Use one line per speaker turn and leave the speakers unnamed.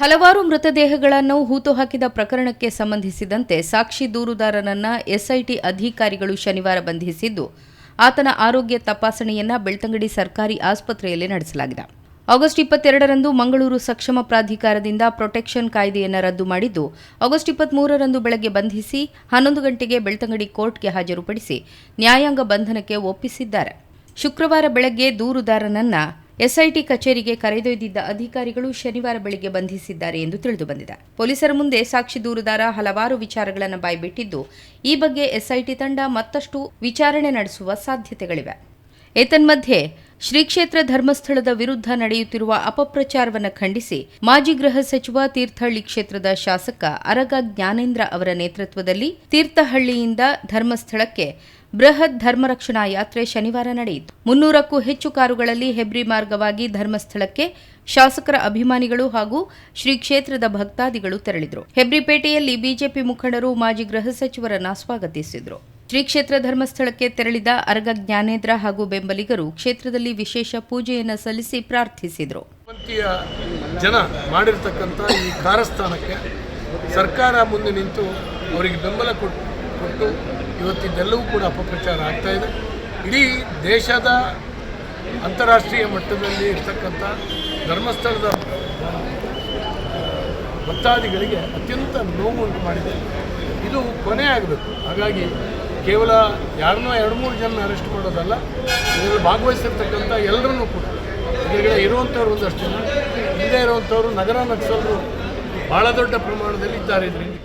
ಹಲವಾರು ಮೃತದೇಹಗಳನ್ನು ಹೂತು ಹಾಕಿದ ಪ್ರಕರಣಕ್ಕೆ ಸಂಬಂಧಿಸಿದಂತೆ ಸಾಕ್ಷಿ ದೂರುದಾರನನ್ನ ಎಸ್ಐಟಿ ಅಧಿಕಾರಿಗಳು ಶನಿವಾರ ಬಂಧಿಸಿದ್ದು, ಆತನ ಆರೋಗ್ಯ ತಪಾಸಣೆಯನ್ನ ಬೆಳ್ತಂಗಡಿ ಸರ್ಕಾರಿ ಆಸ್ಪತ್ರೆಯಲ್ಲಿ ನಡೆಸಲಾಗಿದೆ. ಆಗಸ್ಟ್ ಇಪ್ಪತ್ತೆರಡರಂದು ಮಂಗಳೂರು ಸಕ್ಷಮ ಪ್ರಾಧಿಕಾರದಿಂದ ಪ್ರೊಟೆಕ್ಷನ್ ಕಾಯ್ದೆಯನ್ನು ರದ್ದು ಮಾಡಿದ್ದು, ಆಗಸ್ಟ್ ಇಪ್ಪತ್ಮೂರರಂದು ಬೆಳಗ್ಗೆ ಬಂಧಿಸಿ, ಹನ್ನೊಂದು ಗಂಟೆಗೆ ಬೆಳ್ತಂಗಡಿ ಕೋರ್ಟ್ಗೆ ಹಾಜರುಪಡಿಸಿ ನ್ಯಾಯಾಂಗ ಬಂಧನಕ್ಕೆ ಒಪ್ಪಿಸಿದ್ದಾರೆ. ಶುಕ್ರವಾರ ಬೆಳಗ್ಗೆ ದೂರುದಾರನನ್ನ ಎಸ್ಐಟಿ ಕಚೇರಿಗೆ ಕರೆದೊಯ್ದಿದ್ದ ಅಧಿಕಾರಿಗಳು ಶನಿವಾರ ಬೆಳಿಗ್ಗೆ ಬಂಧಿಸಿದ್ದಾರೆ ಎಂದು ತಿಳಿದುಬಂದಿದೆ ಪೊಲೀಸರ ಮುಂದೆ ಸಾಕ್ಷಿ ದೂರುದಾರ ಹಲವಾರು ವಿಚಾರಗಳನ್ನು ಬಾಯ್ಬಿಟ್ಟಿದ್ದು, ಈ ಬಗ್ಗೆ ಎಸ್ಐಟಿ ತಂಡ ಮತ್ತಷ್ಟು ವಿಚಾರಣೆ ನಡೆಸುವ ಸಾಧ್ಯತೆಗಳಿವೆ. ಏತನ್ಮಧ್ಯೆ ಶ್ರೀ ಕ್ಷೇತ್ರ ಧರ್ಮಸ್ಥಳದ ವಿರುದ್ಧ ನಡೆಯುತ್ತಿರುವ ಅಪಪ್ರಚಾರವನ್ನು ಖಂಡಿಸಿ ಮಾಜಿ ಗೃಹ ಸಚಿವ ತೀರ್ಥಹಳ್ಳಿ ಕ್ಷೇತ್ರದ ಶಾಸಕ ಅರಗ ಜ್ಞಾನೇಂದ್ರ ಅವರ ನೇತೃತ್ವದಲ್ಲಿ ತೀರ್ಥಹಳ್ಳಿಯಿಂದ ಧರ್ಮಸ್ಥಳಕ್ಕೆ ಬೃಹತ್ ಧರ್ಮರಕ್ಷಣಾ ಯಾತ್ರೆ ಶನಿವಾರ ನಡೆಯಿತು. ಮುನ್ನೂರಕ್ಕೂ ಹೆಚ್ಚು ಕಾರುಗಳಲ್ಲಿ ಹೆಬ್ರಿ ಮಾರ್ಗವಾಗಿ ಧರ್ಮಸ್ಥಳಕ್ಕೆ ಶಾಸಕರ ಅಭಿಮಾನಿಗಳು ಹಾಗೂ ಶ್ರೀ ಕ್ಷೇತ್ರದ ಭಕ್ತಾದಿಗಳು ತೆರಳಿದರು. ಹೆಬ್ರಿಪೇಟೆಯಲ್ಲಿ ಬಿಜೆಪಿ ಮುಖಂಡರು ಮಾಜಿ ಗೃಹ ಸಚಿವರನ್ನ ಸ್ವಾಗತಿಸಿದರು. ಶ್ರೀ ಕ್ಷೇತ್ರ ಧರ್ಮಸ್ಥಳಕ್ಕೆ ತೆರಳಿದ ಅರಗ ಜ್ಞಾನೇಂದ್ರ ಹಾಗೂ ಬೆಂಬಲಿಗರು ಕ್ಷೇತ್ರದಲ್ಲಿ ವಿಶೇಷ ಪೂಜೆಯನ್ನು ಸಲ್ಲಿಸಿ ಪ್ರಾರ್ಥಿಸಿದರು.
ಜನ ಮಾಡಿರ್ತಕ್ಕಂಥ ಈ ಕಾರಸ್ಥಾನಕ್ಕೆ ಸರ್ಕಾರ ಮುಂದೆ ನಿಂತು ಅವರಿಗೆ ಬೆಂಬಲ ಕೊಟ್ಟು ಕೊಟ್ಟು ಇವತ್ತಿದ್ದೆಲ್ಲವೂ ಕೂಡ ಅಪಪ್ರಚಾರ ಆಗ್ತಾ ಇದೆ. ಇಡೀ ದೇಶದ ಅಂತಾರಾಷ್ಟ್ರೀಯ ಮಟ್ಟದಲ್ಲಿ ಇರ್ತಕ್ಕಂಥ ಧರ್ಮಸ್ಥಳದ ಭಕ್ತಾದಿಗಳಿಗೆ ಅತ್ಯಂತ ನೋವುಂಟು ಮಾಡಿದೆ. ಇದು ಕೊನೆ ಆಗಬೇಕು. ಹಾಗಾಗಿ ಕೇವಲ ಯಾರನ್ನೋ ಎರಡು ಮೂರು ಜನ ಅರೆಸ್ಟ್ ಮಾಡೋದಲ್ಲ, ಇದರಲ್ಲಿ ಭಾಗವಹಿಸಿರ್ತಕ್ಕಂಥ ಎಲ್ಲರನ್ನೂ ಕೂಡ ಇದರೊಳಗಡೆ ಇರುವಂಥವ್ರು ಒಂದಷ್ಟು ಜನ ಇಲ್ಲದೇ ಇರುವಂಥವ್ರು ನಗರ ನಕ್ಸಲರು ಭಾಳ ದೊಡ್ಡ ಪ್ರಮಾಣದಲ್ಲಿ ಇದ್ದಾರೆ ಇದರಲ್ಲಿ.